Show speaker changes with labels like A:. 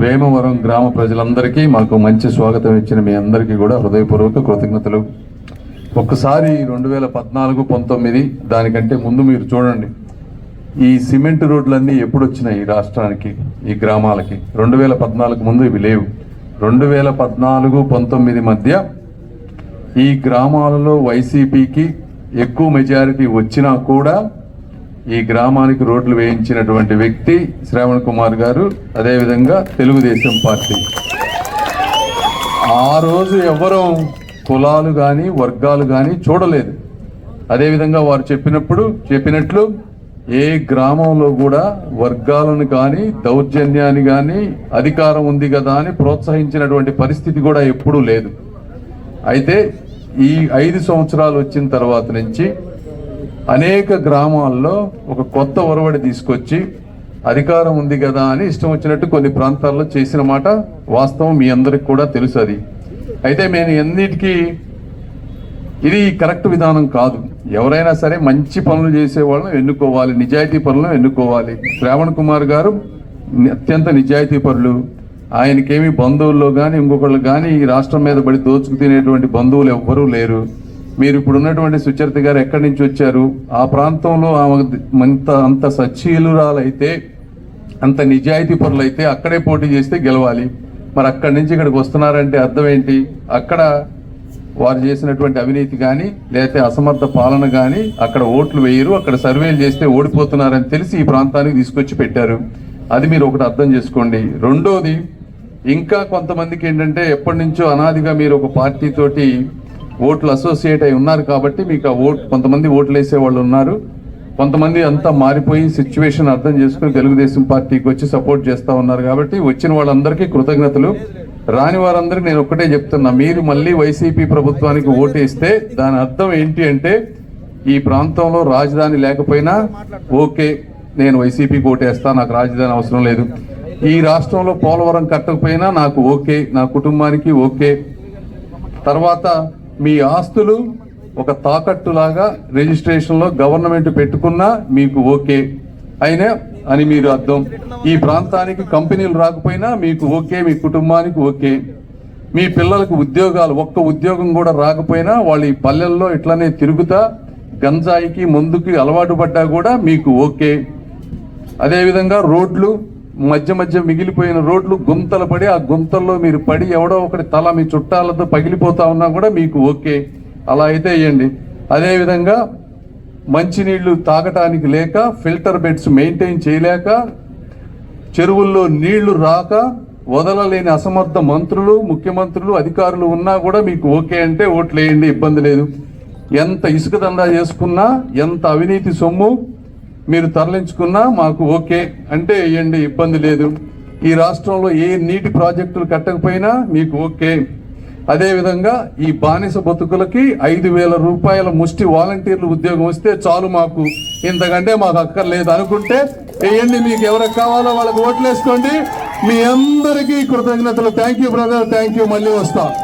A: వేమవరం గ్రామ ప్రజలందరికీ మాకు మంచి స్వాగతం ఇచ్చిన మీ అందరికీ కూడా హృదయపూర్వక కృతజ్ఞతలు. ఒక్కసారి రెండు వేల పద్నాలుగు పంతొమ్మిది దానికంటే ముందు మీరు చూడండి. ఈ సిమెంట్ రోడ్లన్నీ ఎప్పుడు వచ్చినాయి ఈ రాష్ట్రానికి ఈ గ్రామాలకి? రెండు వేల పద్నాలుగు ముందు ఇవి లేవు. రెండు వేల పద్నాలుగు పంతొమ్మిది మధ్య ఈ గ్రామాలలో వైసీపీకి ఎక్కువ మెజారిటీ వచ్చినా కూడా ఈ గ్రామానికి రోడ్లు వేయించినటువంటి వ్యక్తి శ్రావణ్ కుమార్ గారు అదేవిధంగా తెలుగుదేశం పార్టీ. ఆ రోజు ఎవరూ కులాలు కానీ వర్గాలు కానీ చూడలేదు. అదేవిధంగా వారు చెప్పినప్పుడు చెప్పినట్లు ఏ గ్రామంలో కూడా వర్గాలను కానీ దౌర్జన్యాన్ని కానీ అధికారం ఉంది కదా అని ప్రోత్సహించినటువంటి పరిస్థితి కూడా ఎప్పుడూ లేదు. అయితే ఈ ఐదు సంవత్సరాలు వచ్చిన తర్వాత నుంచి అనేక గ్రామాల్లో ఒక కొత్త ఒరవడి తీసుకొచ్చి అధికారం ఉంది కదా అని ఇష్టం వచ్చినట్టు కొన్ని ప్రాంతాల్లో చేసిన మాట వాస్తవం మీ అందరికి కూడా తెలుసు అది. అయితే నేను ఎన్నిటికీ ఇది కరెక్ట్ విధానం కాదు. ఎవరైనా సరే మంచి పనులు చేసే వాళ్ళని ఎన్నుకోవాలి నిజాయితీ పనులను ఎన్నుకోవాలి. శ్రావణ్ కుమార్ గారు అత్యంత నిజాయితీ పరులు. ఆయనకేమి బంధువుల్లో కానీ ఇంకొకళ్ళు కానీ ఈ రాష్ట్రం మీద పడి దోచుకు తినేటువంటి బంధువులు ఎవ్వరూ లేరు. మీరు ఇప్పుడు ఉన్నటువంటి సుచరిత గారు ఎక్కడి నుంచి వచ్చారు? ఆ ప్రాంతంలో ఆమె అంత అంత సచ్చీలురాలైతే అంత నిజాయితీ పరులైతే అక్కడే పోటీ చేస్తే గెలవాలి. మరి అక్కడి నుంచి ఇక్కడికి వస్తున్నారంటే అర్థం ఏంటి? అక్కడ వారు చేసినటువంటి అవినీతి కానీ లేకపోతే అసమర్థ పాలన కానీ అక్కడ ఓట్లు వేయరు అక్కడ సర్వేలు చేస్తే ఓడిపోతున్నారని తెలిసి ఈ ప్రాంతానికి తీసుకొచ్చి పెట్టారు. అది మీరు ఒకటి అర్థం చేసుకోండి. రెండోది ఇంకా కొంతమందికి ఏంటంటే ఎప్పటి నుంచో అనాదిగా మీరు ఒక పార్టీ తోటి ఓట్లు అసోసియేట్ అయి ఉన్నారు కాబట్టి మీకు ఆ ఓట్ కొంతమంది ఓట్లు వేసే వాళ్ళు ఉన్నారు. కొంతమంది అంతా మారిపోయి సిచ్యువేషన్ అర్థం చేసుకుని తెలుగుదేశం పార్టీకి వచ్చి సపోర్ట్ చేస్తూ ఉన్నారు కాబట్టి వచ్చిన వాళ్ళందరికీ కృతజ్ఞతలు. రాని వారందరికీ నేను ఒక్కటే చెప్తున్నా మీరు మళ్ళీ వైసీపీ ప్రభుత్వానికి ఓటేస్తే దాని అర్థం ఏంటి అంటే ఈ ప్రాంతంలో రాజధాని లేకపోయినా ఓకే నేను వైసీపీకి ఓటేస్తా నాకు రాజధాని అవసరం లేదు. ఈ రాష్ట్రంలో పోలవరం కట్టకపోయినా నాకు ఓకే నా కుటుంబానికి ఓకే. తర్వాత మీ ఆస్తులు ఒక తాకట్టులాగా రిజిస్ట్రేషన్లో గవర్నమెంట్ పెట్టుకున్నా మీకు ఓకే అయినా అని మీరు అర్థం. ఈ ప్రాంతానికి కంపెనీలు రాకపోయినా మీకు ఓకే మీ కుటుంబానికి ఓకే. మీ పిల్లలకు ఉద్యోగాలు ఒక్క ఉద్యోగం కూడా రాకపోయినా వాళ్ళు ఈ పల్లెల్లో ఇట్లనే తిరుగుతా గంజాయికి ముందుకి అలవాటు పడ్డా కూడా మీకు ఓకే. అదేవిధంగా రోడ్లు మధ్య మధ్య మిగిలిపోయిన రోడ్లు గుంతలు పడి ఆ గుంతల్లో మీరు పడి ఎవడో ఒకటి తల మీ చుట్టాలతో పగిలిపోతా ఉన్నా కూడా మీకు ఓకే. అలా అయితే వేయండి. అదేవిధంగా మంచినీళ్ళు తాగటానికి లేక ఫిల్టర్ బెడ్స్ మెయింటైన్ చేయలేక చెరువుల్లో నీళ్ళు రాక వదలలేని అసమర్థ మంత్రులు ముఖ్యమంత్రులు అధికారులు ఉన్నా కూడా మీకు ఓకే అంటే ఓట్లు వేయండి ఇబ్బంది లేదు. ఎంత ఇసుక దందా చేసుకున్నా ఎంత అవినీతి సొమ్ము మీరు తరలించుకున్నా మాకు ఓకే. అంటే వేయండి ఇబ్బంది లేదు. ఈ రాష్ట్రంలో ఏ నీటి ప్రాజెక్టులు కట్టకపోయినా మీకు ఓకే. అదేవిధంగా ఈ బానిస బతుకులకి ఐదు వేల రూపాయల ముష్టి వాలంటీర్లు ఉద్యోగం వస్తే చాలు మాకు. ఇంతకంటే మాకు అక్కర్లేదు అనుకుంటే వేయండి మీకు ఎవరికి కావాలో వాళ్ళకి ఓట్లు వేసుకోండి మీ అందరికీ కృతజ్ఞతలు. Thank you brother thank you మళ్ళీ వస్తాను